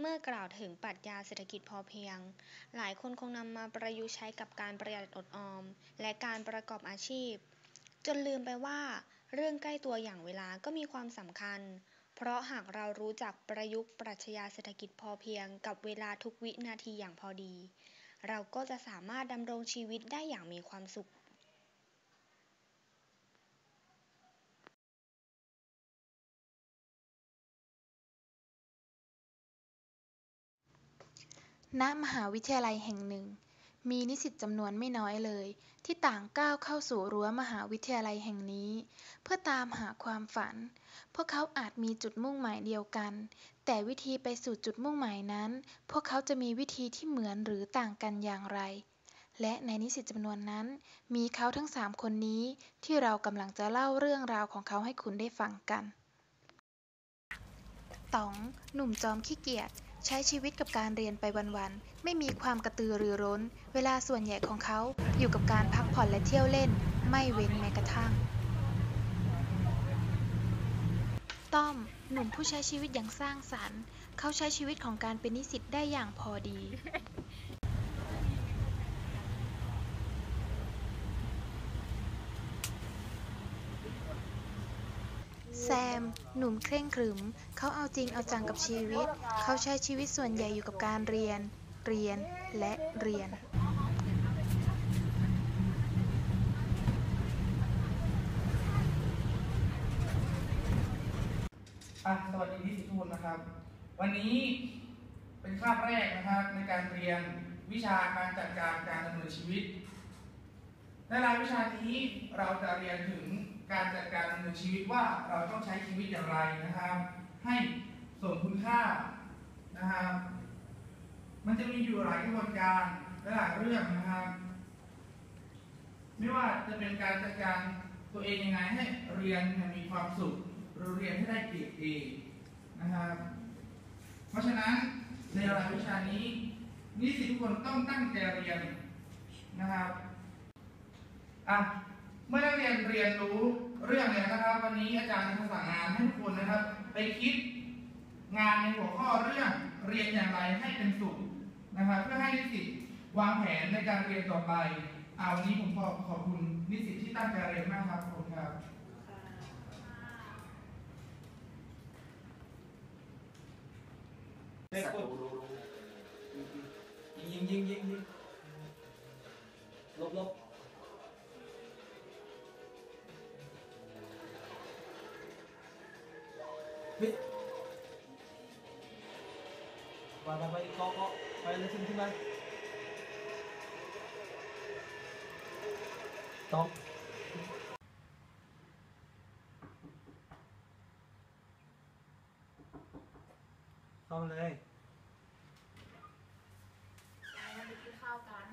เมื่อกล่าวถึงปรัชญาเศรษฐกิจพอเพียง หลายคนคงนำมาประยุกต์ใช้กับการประหยัดอดออม และการประกอบอาชีพ จนลืมไปว่าเรื่องใกล้ตัวอย่างเวลาก็มีความสำคัญ เพราะหากเรารู้จักประยุกต์ปรัชญาเศรษฐกิจพอเพียง กับเวลาทุกวินาทีอย่างพอดี เราก็จะสามารถดำรงชีวิตได้อย่างมีความสุข ณมหาวิทยาลัยแห่งหนึ่ง มีนิสิตจำนวนไม่น้อยเลย ที่ต่างก้าวเข้าสู่รั้วมหาวิทยาลัยแห่งนี้ เพื่อตามหาความฝัน พวกเขาอาจมีจุดมุ่งหมายเดียวกัน แต่วิธีไปสู่จุดมุ่งหมายนั้น พวกเขาจะมีวิธีที่เหมือนหรือต่างกันอย่างไร และในนิสิตจำนวนนั้น มีเขาทั้งสามคนนี้ที่เรากำลังจะเล่าเรื่องราวของเขาให้คุณได้ฟังกันต๋อง หนุ่มจอมขี้เกียจ ใช้ชีวิตกับการเรียนไปวันๆ ไม่มีความกระตือรือร้น เวลาส่วนใหญ่ของเขาอยู่กับการพักผ่อนและเที่ยวเล่น ไม่เว้นแม้กระทั่ง ต้อม หนุ่มผู้ใช้ชีวิตอย่างสร้างสรรค์ เขาใช้ชีวิตของการเป็นนิสิตได้อย่างพอดี แซม หนุ่มเคร่งขรึม เขาเอาจริงเอาจังกับชีวิต เขาใช้ชีวิตส่วนใหญ่อยู่กับการเรียน เรียน และเรียนอะสวัสดีนิสิทุนนะครับ วันนี้เป็นคาบแรกนะครับในการเรียนวิชาการจัดการการดำเนินชีวิต ในรายวิชานี้เราจะเรียนถึง การจัดการดำเนินชีวิตว่าเราต้องใช้ชีวิตอย่างไรนะครับ ให้สมคุณค่านะครับมันจะมีอยู่หลายกระบวนการและหลายเรื่องนะครับไม่ว่าจะเป็นการจัดการตัวเองยังไงให้เรียนมีความสุขหรือเรียนให้ได้เกรดเอนะครับ เพราะฉะนั้นในรายวิชานี้นิสิตทุกคนต้องตั้งใจเรียนนะครับอะ เมื่อนักเรียนเรียนรู้เรื่องแล้วนะครับ วันนี้อาจารย์จะสั่งงานให้ทุกคนนะครับ ไปคิดงานในหัวข้อเรื่องเรียนอย่างไรให้เป็นสุขนะครับ เพื่อให้นิสิตวางแผนในการเรียนต่อไปเอาวันนี้ผมขอขอบคุณนิสิตที่ตั้งใจเรียนมากครับขอบคุณครับเด็กกดยิงยิงยิงยิงลบลบ ไปไปไปเคาะเคาะไปเลยขึ้นขึ้นไปต้องเข้ามาเลยเราไปกินข้าวกัน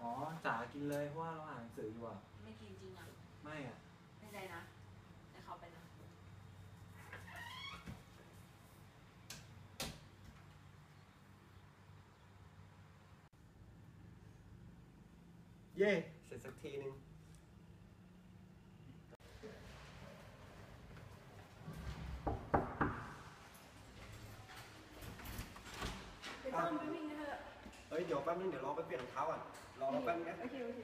อ๋อจ๋ากินเลยเพราะว่าเราอ่านหนังสืออยู่อะ ไม่กินจริงอะ ไม่อะ ไม่ใจนะแต่เขาไปนะ เย่เสร็จสักทีนึงไปต้มไปวิ่งกันเถอะเฮ้ยเดี๋ยวแป๊บนึงเดี๋ยวรอไปเปลี่ยนรองเท้าก่อนรอเราแป๊บนึงนะ โอเคโอเค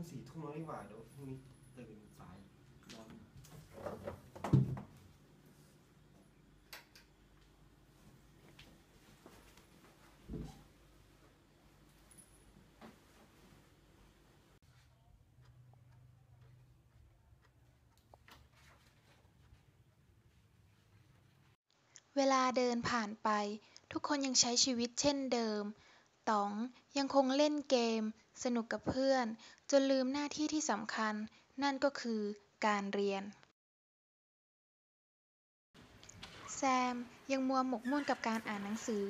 มันสี่ทุ่มแล้วนี่หว่าเดี๋ยวพรุ่งนี้ตื่นสายนอนเวลาเดินผ่านไป ทุกคนยังใช้ชีวิตเช่นเดิม ต๋องยังคงเล่นเกม สนุกกับเพื่อนจนลืมหน้าที่ที่สำคัญนั่นก็คือการเรียน แซมยังมัวหมกมุ่นกับการอ่านหนังสือ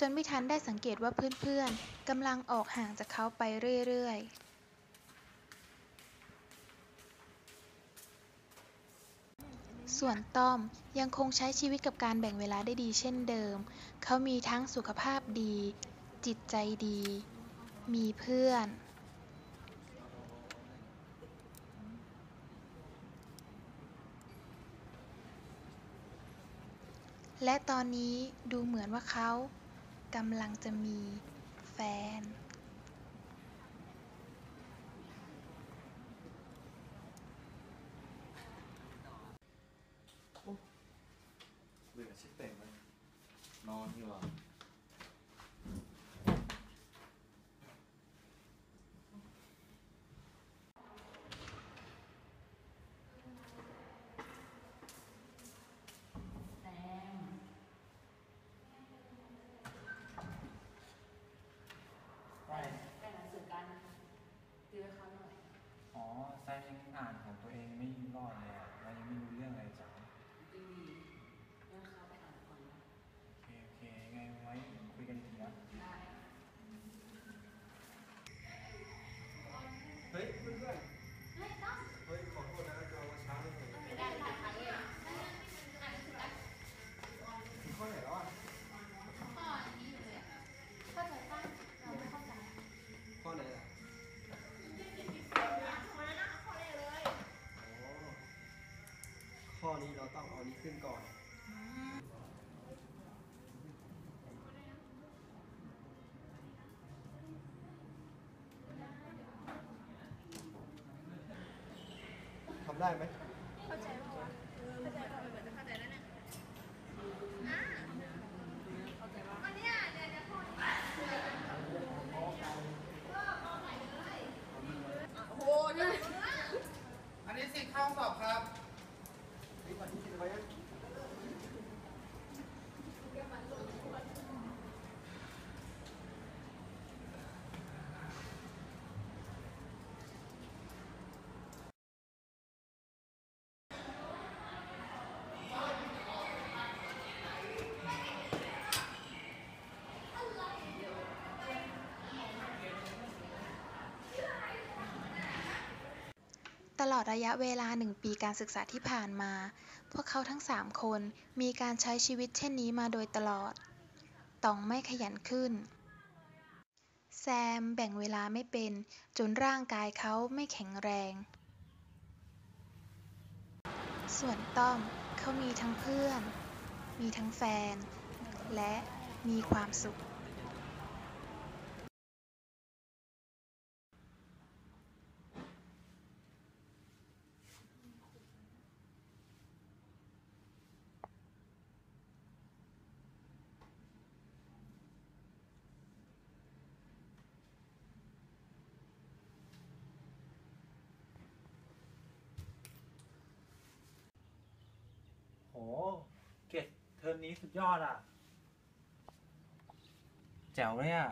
จนไม่ทันได้สังเกตว่าเพื่อนๆกำลังออกห่างจากเขาไปเรื่อยๆส่วนต้อมยังคงใช้ชีวิตกับการแบ่งเวลาได้ดีเช่นเดิม เขามีทั้งสุขภาพดี จิตใจดีมี เพื่อน และตอนนี้ดูเหมือนว่าเขากำลังจะมีแฟน เบื่อชิบเป่งเลยนอนดีกว่า แซมใกล้หนังสือกัน ติวให้เขาหน่อย อ๋อแซมยังอ่านของตัวเองไม่รอดเลยอะเรายังไม่รู้เรื่องอะไรจ้ะ นี้เราต้องเอานี้ขึ้นก่อน ทำได้ไหม อันนี้สิทธิ์เข้าสอบครับ นี่ปฏิทินไว้ยัง ต ลอดระยะเวลาหนึ่งปีการศึกษาที่ผ่านมา พวกเขาทั้งสามคนมีการใช้ชีวิตเช่นนี้มาโดยตลอดต๋องไม่ขยันขึ้น แซมแบ่งเวลาไม่เป็นจนร่างกายเขาไม่แข็งแรง ส่วนต้อมเขามีทั้งเพื่อน มีทั้งแฟน และมีความสุข เกรดเทอมนี้สุดยอดอะ แจ๋วเลยอะ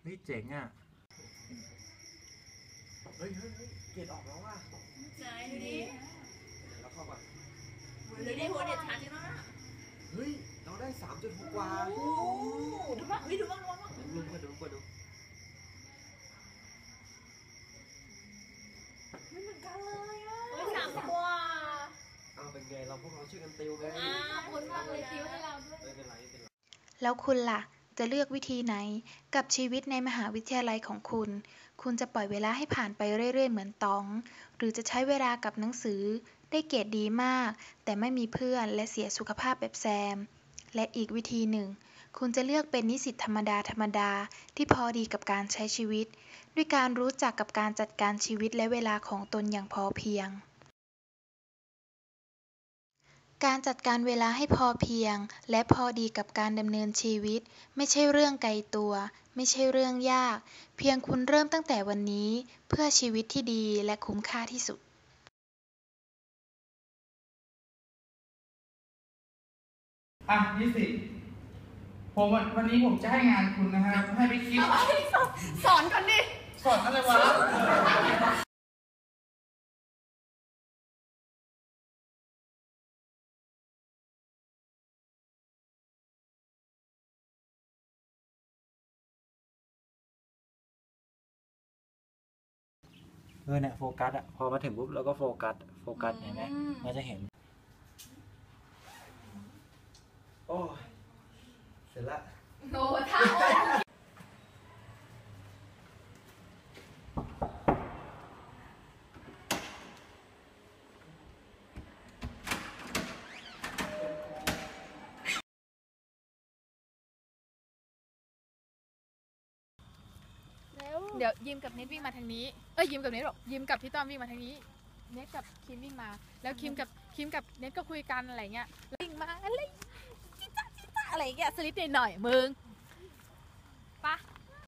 เฮ้ยเจ๋งอะ เฮ้ยเฮ้ยเฮ้ยเกรดออกแล้วว่ะไหนดูดิเดี๋ยวเราเข้าก่อนดูดิหัวเด็ดชัดจังนะเฮ้ย เราได้สามจุดหกกว่าโอ้ดูบ้างดูบ้างดูบ้างลุงก็ดูก็ดูไม่เหมือนกันเลยอะสามกว่า เอาเป็นไง เราพวกเรา ช่วยกันติวไงอ่าคุณมากเลยติวให้เราด้วยไม่เป็นไรไม่เป็นไรแล้วคุณล่ะ จะเลือกวิธีไหนกับชีวิตในมหาวิทยาลัยของคุณ คุณจะปล่อยเวลาให้ผ่านไปเรื่อยๆ เหมือนตอง หรือจะใช้เวลากับหนังสือ ได้เกรดดีมาก แต่ไม่มีเพื่อนและเสียสุขภาพแบบแซม และอีกวิธีหนึ่ง คุณจะเลือกเป็นนิสิตธรรมดาธรรมดาที่พอดีกับการใช้ชีวิต ด้วยการรู้จักกับการจัดการชีวิตและเวลาของตนอย่างพอเพียง การจัดการเวลาให้พอเพียงและพอดีกับการดำเนินชีวิต ไม่ใช่เรื่องไกลตัว ไม่ใช่เรื่องยาก เพียงคุณเริ่มตั้งแต่วันนี้ เพื่อชีวิตที่ดีและคุ้มค่าที่สุดอะนิสิตผมวันวันนี้ผมจะให้งานคุณนะครับ ให้ไปคิดสอนก่อนดิ สอนอะไรวะ เออเนี่ยโฟกัสอะพอมาถึงปุ๊บเราก็โฟกัสโฟกัสเห็นไหมเราจะเห็น โอ้ยเสร็จละ โน้ท่า เดี๋ยวยิมกับเน็ตวิ่งมาทางนี้ เอ้ยยิมกับเน็ตบอกยิมกับพี่ต้อมวิ่งมาทางนี้ เน็ตกับคิมวิ่งมา แล้วคิมกับคิมกับเน็ตก็คุยกันอะไรเงี้ยแล้ววิ่งมาอะไรจิ๊จ้าจิ๊จ้าอะไรเงี้ยสลิปหน่อยๆมึง